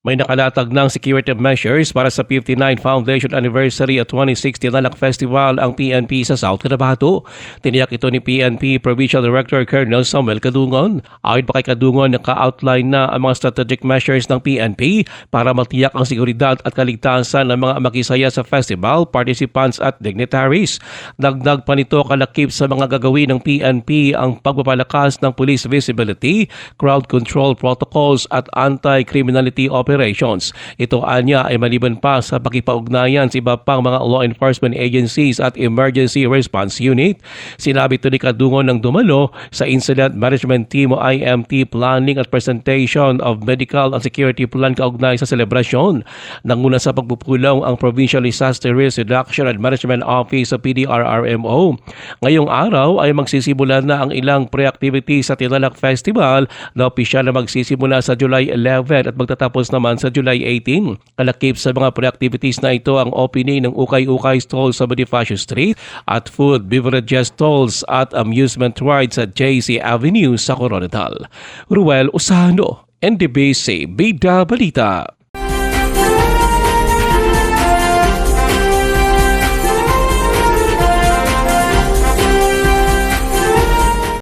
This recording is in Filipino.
May nakalatag ng security measures para sa 59 Foundation Anniversary at 2060 Lalak Festival ang PNP sa South Cotabato. Tiniyak ito ni PNP Provincial Director Colonel Samuel Kadungon. Ayon pa kay Kadungon, naka-outline na ang mga strategic measures ng PNP para matiyak ang seguridad at kaligtasan ng mga makisaya sa festival, participants at dignitaries. Dagdag pa nito kalakip sa mga gagawin ng PNP ang pagpapalakas ng police visibility, crowd control protocols at anti-criminality operations. Ito anya ay maliban pa sa pakipaugnayan sa iba pang mga law enforcement agencies at emergency response unit. Sinabi ito ni Kadungon ng dumalo sa Incident Management Team o IMT Planning at Presentation of Medical and Security Plan kaugnay sa selebrasyon. Nanguna sa pagpupulong ang Provincial Disaster Risk Reduction and Management Office sa PDRRMO. Ngayong araw ay magsisimula na ang ilang pre-activity sa Tinalak Festival na opisyal na magsisimula sa July 11 at magtatapos naman sa July 18. Kalakip sa mga pre-activities na ito ang opening ng Ukay-Ukay Stall sa Bonifacio Street at food beverages stalls at amusement rides sa JC Avenue sa Coronadal. Ruel Usano, NDBC Bida Balita.